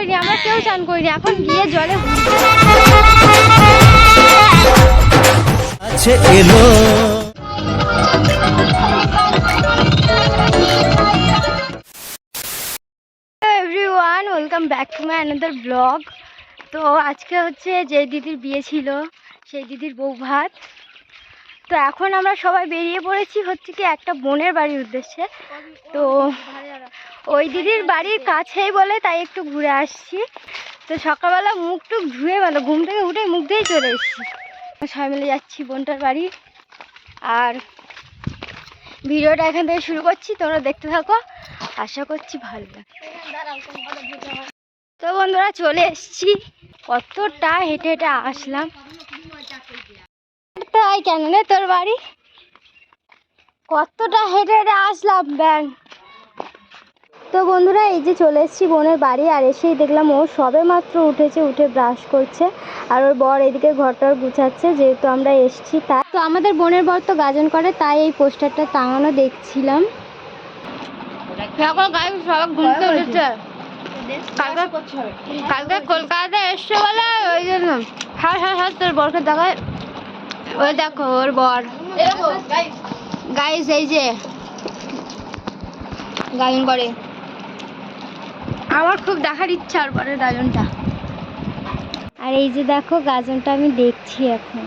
করিনি আমরা কেউ চান করিনি। এখন গিয়ে জলে। এলো। Everyone welcome back to my another blog তো আজকে হচ্ছে যে দিদির বিয়ে ছিল সেই দিদির বউ ভাত। তো এখন আমরা সবাই বেরিয়ে পড়েছি হচ্ছে কি একটা বোনের বাড়ির উদ্দেশ্যে। তো ওই দিদির বাড়ির কাছেই বলে, তাই একটু ঘুরে আসছি। তো সকালবেলা মুখ টুক ধুয়ে মানে ঘুম থেকে উঠে মুখ দিয়েই চলে এসেছি। সবাই মিলে যাচ্ছি বোনটার বাড়ি। আর ভিডিওটা এখান থেকে শুরু করছি, তোমরা দেখতে থাকো। আশা করছি ভালো লাগবে। তো বন্ধুরা, চলে এসেছি। কতটা হেঁটে হেঁটে আসলাম। তাই কেন রে তোর বাড়ি? কতটা হেঁটে হেঁটে আসলাম, ব্যাং। তো বন্ধুরা এই যে চলে এসেছি বোনের বাড়ি আর এসেই দেখলাম ও সবে মাত্র উঠেছে উঠে ব্রাশ করছে আর ওর বর এদিকে ঘরটার গুছাচ্ছে যেহেতু আমরা এসেছি তাই। তো আমাদের বোনের বর তো গাজন করে তাই এই পোস্টারটা টাঙানো দেখছিলাম। কালকে কালকে কলকাতাতে এসছে বলে ওই জন্য। হ্যাঁ হ্যাঁ হ্যাঁ তোর বরকে দেখায় ওই দেখো ওর বর। গাইস এই যে। গাজন করে। আমার খুব দেখার ইচ্ছা আর পরে গাজনটা আর এই যে দেখো, গাজনটা আমি দেখছি এখন?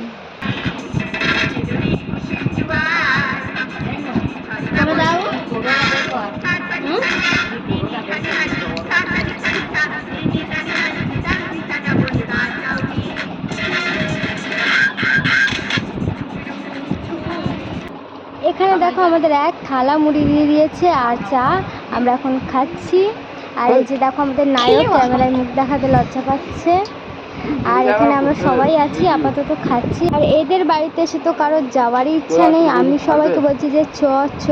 এখানে দেখো আমাদের এক থালা মুড়ি দিয়ে দিয়েছে, আর চা আমরা এখন খাচ্ছি আর এই যে দেখো আমাদের নায়ক ক্যামেরায় মুখ দেখাতে লজ্জা পাচ্ছে। আর এখানে আমরা সবাই আছি আপাতত খাচ্ছি। আর এদের বাড়িতে এসে তো কারোর যাওয়ারই ইচ্ছা নেই। আমি সবাইকে বলছি যে চ চ।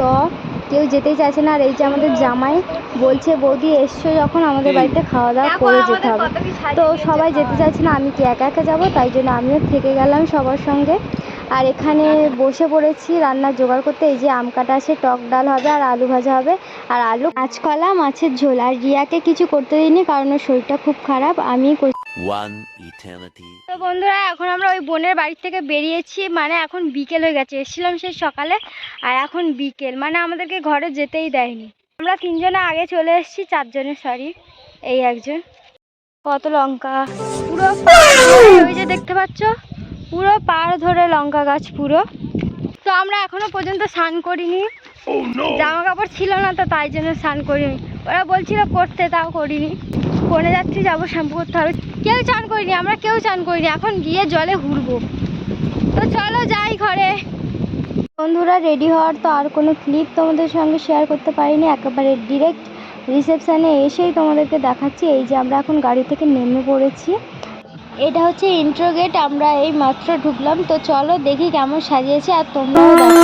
কেউ যেতেই চাইছে না। আর এই যে আমাদের জামাই বলছে বৌদি এসছো যখন আমাদের বাড়িতে খাওয়া দাওয়া করে যেতে হবে। তো সবাই যেতে চাইছে না। আমি কি একা একা যাব? তাই জন্য আমিও থেকে গেলাম সবার সঙ্গে। আর এখানে বসে পড়েছি রান্নার জোগাড় করতে। এই যে আম কাটা আছে টক ডাল হবে আর আলু ভাজা হবে। আর আলু কাঁচকলা মাছের ঝোল। আর রিয়াকে কিছু করতে দিইনি কারণ ওর শরীরটা খুব খারাপ। আমি. তো বন্ধুরা এখন আমরা ওই বোনের বাড়ি থেকে বেরিয়েছি। মানে এখন বিকেল হয়ে গেছে। এসেছিলাম সেই সকালে আর এখন বিকেল। মানে আমাদেরকে ঘরে যেতেই দেয়নি। আমরা তিনজনে আগে চলে এসেছি চারজনের সরি এই একজন। কত লঙ্কা। পুরো ওই যে দেখতে পাচ্ছ? পুরো পাড় ধরে লঙ্কা গাছ পুরো। তো আমরা এখনও পর্যন্ত স্নান করিনি। জামা কাপড় ছিল না তো তাই জন্য স্নান করিনি। ওরা বলছিল করতে তাও করিনি। কোনে যাচ্ছি যাব শ্যাম্পু করতে হবে কেউ চান করিনি আমরা কেউ চান করিনি। এখন গিয়ে জলে ঘুরবো। তো চলো যাই ঘরে। বন্ধুরা রেডি হওয়ার তো আর কোনো ক্লিপ তোমাদের সঙ্গে শেয়ার করতে পারিনি। একেবারে ডিরেক্ট রিসেপশানে এসেই তোমাদেরকে দেখাচ্ছি। এই যে আমরা এখন গাড়ি থেকে নেমে পড়েছি। এটা হচ্ছে ইন্ট্রো গেট আমরা এই মাত্র ঢুকলাম। তো চলো দেখি কেমন সাজিয়েছে, আর তোমরাও দেখো।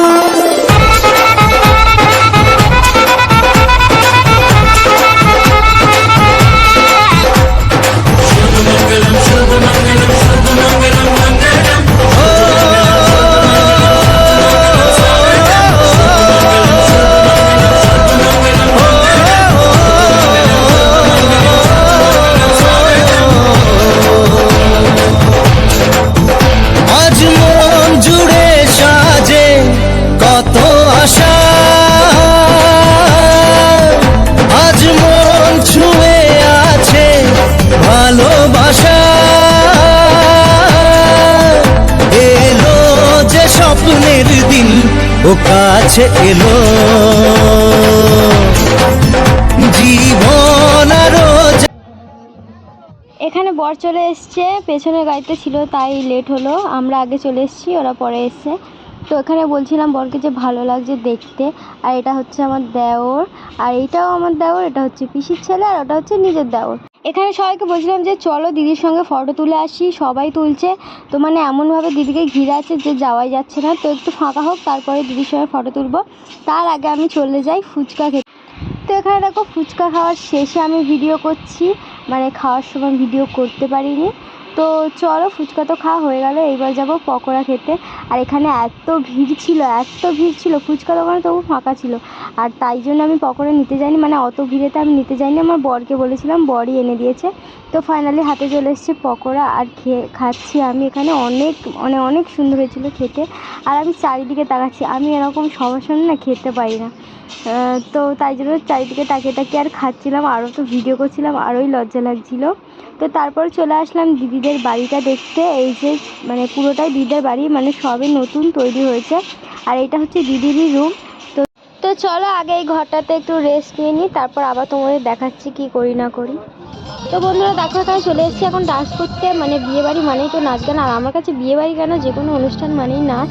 স্বপ্নের দিন ও কাছে এলো। জীবন এখানে বর চলে এসছে, পেছনের গাড়িতে ছিল, তাই লেট হলো। আমরা আগে চলে এসেছি, ওরা পরে এসছে। তো এখানে বলছিলাম বরকে যে ভালো লাগছে দেখতে, আর এটা হচ্ছে আমার দেওর। আর এটাও আমার দেওর, এটা হচ্ছে পিসির ছেলে, আর ওটা হচ্ছে নিজের দেওর। এখানে সবাইকে বলছিলাম যে চলো দিদির সঙ্গে ফটো তুলে আসি, সবাই তুলছে। তো মানে এমনভাবে দিদিকে ঘিরে আছে যে যাওয়াই যাচ্ছে না। তো একটু ফাঁকা হোক, তারপরে দিদির সঙ্গে ফটো তুলব। তার আগে আমি চলে যাই ফুচকা খেতে। তো এখানে দেখো ফুচকা খাওয়ার শেষে আমি ভিডিও করছি। মানে খাওয়ার সময় ভিডিও করতে পারিনি। তো চলো ফুচকা তো খাওয়া হয়ে গেল, এইবার যাব পকোড়া খেতে। আর এখানে এত ভিড় ছিল, এত ভিড় ছিল, ফুচকা দোকানে তবু ফাঁকা ছিল। আর তাই জন্য আমি পকোড়া নিতে যাইনি মানে অত ভিড়েতে আমি নিতে যাইনি, আমার বরকে বলেছিলাম, বরই এনে দিয়েছে। তো ফাইনালি হাতে চলে এসেছে পকোড়া, আর খেয়ে খাচ্ছি আমি এখানে অনেক মানে অনেক সুন্দর হয়েছিল খেতে। আর আমি চারিদিকে তাকাচ্ছি, আমি এরকম সবার সামনে না খেতে পারি না। তো তাই জন্য চারিদিকে তাকিয়ে তাকিয়ে আর খাচ্ছিলাম, আরও তো ভিডিও করছিলাম, আরোই লজ্জা লাগছিল। তো তারপর চলে আসলাম দিদিদের বাড়িটা দেখতে। এই যে মানে পুরোটাই দিদিদের বাড়ি মানে সবই নতুন তৈরি হয়েছে। আর এটা হচ্ছে দিদিরই রুম তো তো চলো আগে এই ঘরটাতে একটু রেস্ট নিয়ে নিই, তারপর আবার তোমাদের দেখাচ্ছি কি করি না করি। তো বন্ধুরা, দেখো এখানে চলে এসেছি এখন ডান্স করতে। মানে বিয়ে বাড়ি মানেই তো নাচ গান, আর আমার কাছে বিয়ে বাড়ি কেন? যে কোনো অনুষ্ঠান মানেই নাচ।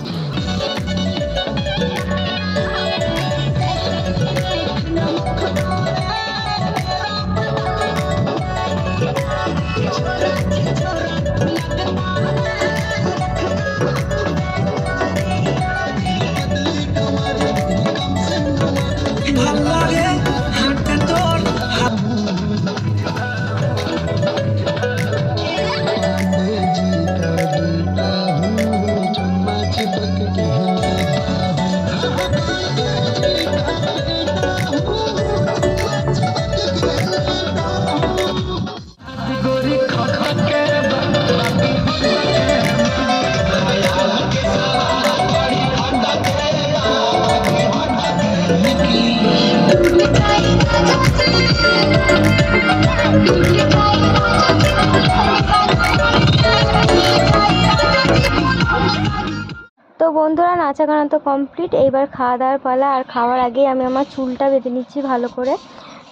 তো বন্ধুরা, নাচা গানা তো কমপ্লিট এইবার খাওয়া দাওয়ার পালা, আর খাওয়ার আগেই আমি আমার চুলটা বেঁধে নিচ্ছি ভালো করে।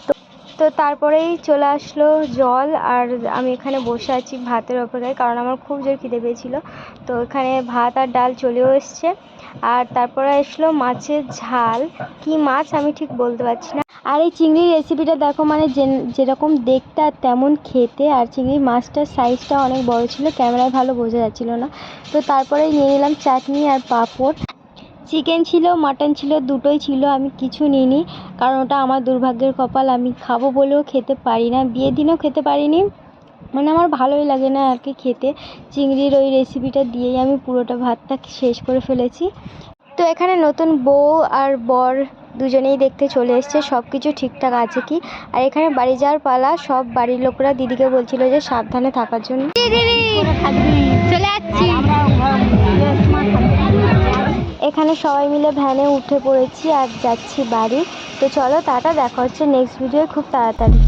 তো তো তারপরেই চলে আসলো জল, আর আমি এখানে বসে আছি ভাতের অপেক্ষায়, কারণ আমার খুব জোর খিদে পেয়েছিল। তো এখানে ভাত আর ডাল চলেও এসছে। আর তারপরে আসলো মাছের ঝাল। কি মাছ আমি ঠিক বলতে পারছি না। আর এই চিংড়ির রেসিপিটা দেখো মানে যে- যেরকম দেখতে আর তেমন খেতে, আর চিংড়ির মাছটার সাইজটা অনেক বড় ছিল, ক্যামেরায় ভালো বোঝা যাচ্ছিল না। তো তারপরে নিয়ে নিলাম চাটনি আর পাঁপড়। চিকেন ছিল মাটন ছিল, দুটোই ছিল, আমি কিছু নিইনি, কারণ ওটা আমার দুর্ভাগ্যের কপাল, আমি খাব বলেও খেতে পারি না, বিয়ের দিনেও খেতে পারিনি। মানে আমার ভালোই লাগে না আর কি খেতে। চিংড়ির ওই রেসিপিটা দিয়েই আমি পুরোটা ভাতটা শেষ করে ফেলেছি। তো এখানে নতুন বউ আর বর দুজনেই দেখতে চলে এসছে সব কিছু ঠিকঠাক আছে কি? আর এখানে বাড়ি যাওয়ার পালা সব বাড়ির লোকরা দিদিকে বলছিল যে সাবধানে থাকার জন্য। চলে যাচ্ছি। এখানে সবাই মিলে ভ্যানে উঠে পড়েছি আর যাচ্ছি বাড়ি। তো চলো টাটা দেখা হচ্ছে নেক্সট ভিডিও খুব তাড়াতাড়ি।